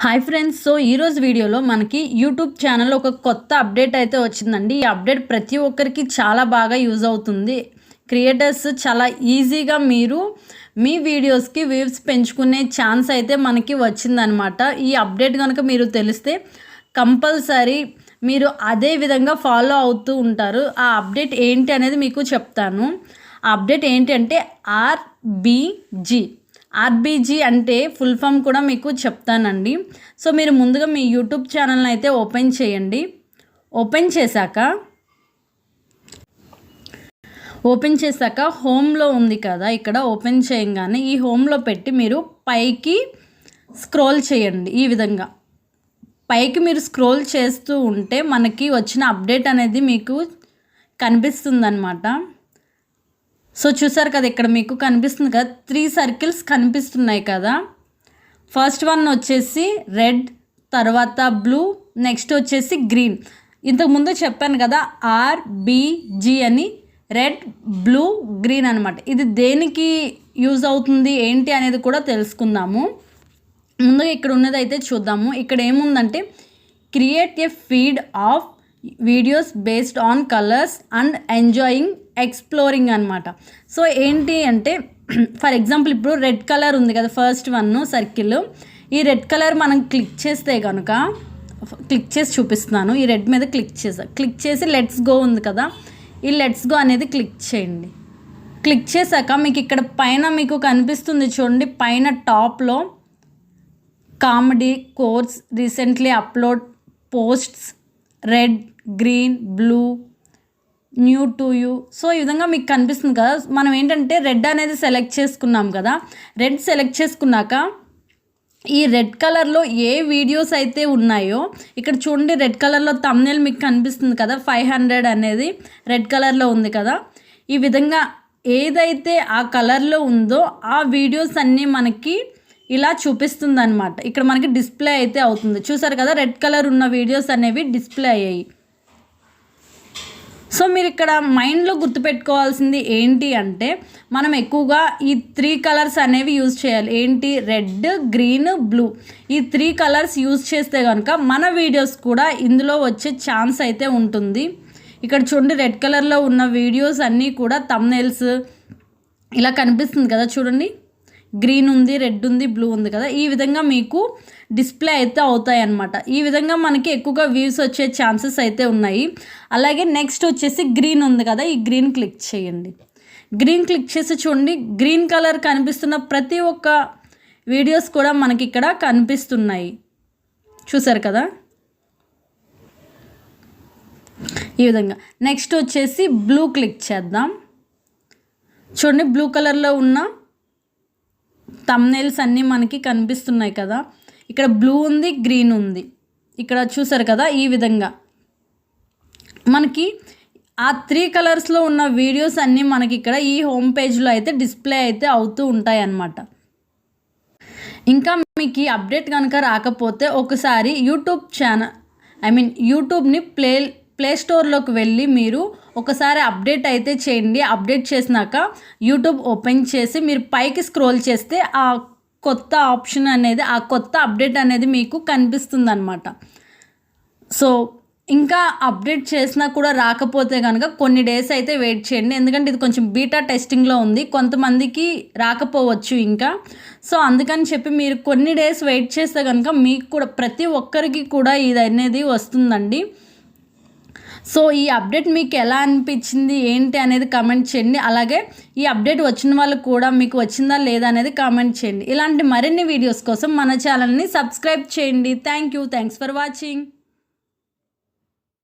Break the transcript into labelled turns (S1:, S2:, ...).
S1: Hi friends so ఈరోజు వీడియోలో మనకి యూట్యూబ్ ఛానల్ ఒక కొత్త అప్డేట్ అయితే వచ్చిందండి. ఈ అప్డేట్ ప్రతి ఒక్కరికి చాలా బాగా యూజ్ అవుతుంది. క్రియేటర్స్ చాలా ఈజీగా మీరు మీ వీడియోస్కి వ్యూస్ పెంచుకునే ఛాన్స్ అయితే మనకి వచ్చిందనమాట ఈ అప్డేట్ కనుక మీరు తెలిస్తే కంపల్సరీ మీరు అదే విధంగా ఫాలో అవుతూ ఉంటారు. ఆ అప్డేట్ ఏంటి అనేది మీకు చెప్తాను. ఆ అప్డేట్ ఏంటి అంటే ఆర్బీజీ ఆర్బీజీ అంటే ఫుల్ ఫామ్ కూడా మీకు చెప్తానండి. సో మీరు ముందుగా మీ యూట్యూబ్ ఛానల్ని అయితే ఓపెన్ చేయండి. ఓపెన్ చేశాక ఓపెన్ చేశాక హోమ్లో ఉంది కదా ఇక్కడ ఓపెన్ చేయంగానే ఈ హోమ్లో పెట్టి మీరు పైకి స్క్రోల్ చేయండి ఈ విధంగా. పైకి మీరు స్క్రోల్ చేస్తూ ఉంటే మనకి వచ్చిన అప్డేట్ అనేది మీకు కనిపిస్తుందన్నమాట. సో చూసారు కదా ఇక్కడ మీకు కనిపిస్తుంది కదా త్రీ సర్కిల్స్ కనిపిస్తున్నాయి కదా. ఫస్ట్ వన్ వచ్చేసి రెడ్ తర్వాత బ్లూ నెక్స్ట్ వచ్చేసి గ్రీన్ ఇంతకుముందు చెప్పాను కదా ఆర్బిజి అని రెడ్ బ్లూ గ్రీన్ అనమాట ఇది దేనికి యూజ్ అవుతుంది ఏంటి అనేది కూడా తెలుసుకుందాము. ముందుగా ఇక్కడ ఉన్నదైతే చూద్దాము. ఇక్కడ ఏముందంటే create a feed of videos based on colours and enjoying exploring అనమాట సో ఏంటి అంటే ఫర్ ఎగ్జాంపుల్ ఇప్పుడు రెడ్ కలర్ ఉంది కదా ఫస్ట్ వన్ సర్కిల్ ఈ రెడ్ కలర్ మనం క్లిక్ చేస్తే కనుక క్లిక్ చేసి చూపిస్తున్నాను. ఈ రెడ్ మీద క్లిక్ చేసా. క్లిక్ చేసి లెట్స్ గో ఉంది కదా. ఈ లెట్స్ గో అనేది క్లిక్ చేయండి. క్లిక్ చేశాక మీకు ఇక్కడ పైన మీకు కనిపిస్తుంది చూడండి పైన టాప్లో comedy course recently upload posts red green blue new to you. So ఈ విధంగా మీకు కనిపిస్తుంది కదా. మనం ఏంటంటే రెడ్ అనేది సెలెక్ట్ చేసుకున్నాం కదా. రెడ్ సెలెక్ట్ చేసుకున్నాక ఈ రెడ్ కలర్లో ఏ వీడియోస్ అయితే ఉన్నాయో ఇక్కడ చూడండి రెడ్ కలర్లో తమ్నేల్ మీకు కనిపిస్తుంది కదా. ఫైవ్ హండ్రెడ్ అనేది రెడ్ కలర్లో ఉంది కదా. ఈ విధంగా ఏదైతే ఆ కలర్లో ఉందో ఆ వీడియోస్ అన్నీ మనకి ఇలా చూపిస్తుంది అనమాట ఇక్కడ మనకి డిస్ప్లే అయితే అవుతుంది. చూసారు కదా రెడ్ కలర్ ఉన్న వీడియోస్ అనేవి డిస్ప్లే అయ్యాయి. సో మీరు ఇక్కడ మైండ్లో గుర్తుపెట్టుకోవాల్సింది ఏంటి అంటే మనం ఎక్కువగా ఈ త్రీ కలర్స్ అనేవి యూజ్ చేయాలి. ఏంటి? Red green blue. ఈ త్రీ కలర్స్ యూజ్ చేస్తే కనుక మన వీడియోస్ కూడా ఇందులో వచ్చే ఛాన్స్ అయితే ఉంటుంది. ఇక్కడ చూడండి రెడ్ కలర్లో ఉన్న వీడియోస్ అన్నీ కూడా తమ్నెల్స్ ఇలా కనిపిస్తుంది కదా చూడండి. గ్రీన్ ఉంది రెడ్ ఉంది బ్లూ ఉంది కదా. ఈ విధంగా మీకు డిస్ప్లే అయితే అవుతాయి అన్నమాట ఈ విధంగా మనకి ఎక్కువగా వ్యూస్ వచ్చే ఛాన్సెస్ అయితే ఉన్నాయి. అలాగే నెక్స్ట్ వచ్చేసి గ్రీన్ ఉంది కదా ఈ గ్రీన్ క్లిక్ చేయండి. గ్రీన్ క్లిక్ చేసి చూడండి. గ్రీన్ కలర్ కనిపిస్తున్న ప్రతి ఒక్క వీడియోస్ కూడా మనకి ఇక్కడ కనిపిస్తున్నాయి. చూసారు కదా? ఈ విధంగా. నెక్స్ట్ వచ్చేసి బ్లూ క్లిక్ చేద్దాం. చూడండి బ్లూ కలర్లో ఉన్న తమ్నైల్స్ అన్నీ మనకి కనిపిస్తున్నాయి కదా. ఇక్కడ బ్లూ ఉంది గ్రీన్ ఉంది. ఇక్కడ చూసారు కదా ఈ విధంగా. మనకి ఆ త్రీ కలర్స్లో ఉన్న వీడియోస్ అన్నీ మనకి ఇక్కడ ఈ హోమ్ పేజ్లో అయితే డిస్ప్లే అయితే అవుతూ ఉంటాయి అన్నమాట. ఇంకా మీకు ఈ అప్డేట్ కనుక రాకపోతే ఒకసారి యూట్యూబ్ ఛానల్ ఐ మీన్ యూట్యూబ్ని ప్లే ప్లే స్టోర్లోకి వెళ్ళి మీరు ఒకసారి అప్డేట్ అయితే చేయండి. అప్డేట్ చేసినాక యూట్యూబ్ ఓపెన్ చేసి మీరు పైకి స్క్రోల్ చేస్తే ఆ కొత్త ఆప్షన్ అనేది ఆ కొత్త అప్డేట్ అనేది మీకు కనిపిస్తుంది అనమాట సో ఇంకా అప్డేట్ చేసినా కూడా రాకపోతే కనుక కొన్ని డేస్ అయితే వెయిట్ చేయండి. ఎందుకంటే ఇది కొంచెం బీటా టెస్టింగ్లో ఉంది. కొంతమందికి రాకపోవచ్చు ఇంకా. సో అందుకని చెప్పి మీరు కొన్ని డేస్ వెయిట్ చేస్తే కనుక మీకు కూడా ప్రతి ఒక్కరికి కూడా ఇది అనేది వస్తుందండి. సో ఈ అప్డేట్ మీకు ఎలా అనిపించింది ఏంటి అనేది కామెంట్ చేయండి. అలాగే ఈ అప్డేట్ వచ్చిన వాళ్ళు కూడా మీకు వచ్చిందా లేదా అనేది కామెంట్ చేయండి. ఇలాంటి మరిన్ని వీడియోస్ కోసం మన ఛానల్ని సబ్స్క్రైబ్ చేయండి. Thank you thanks for watching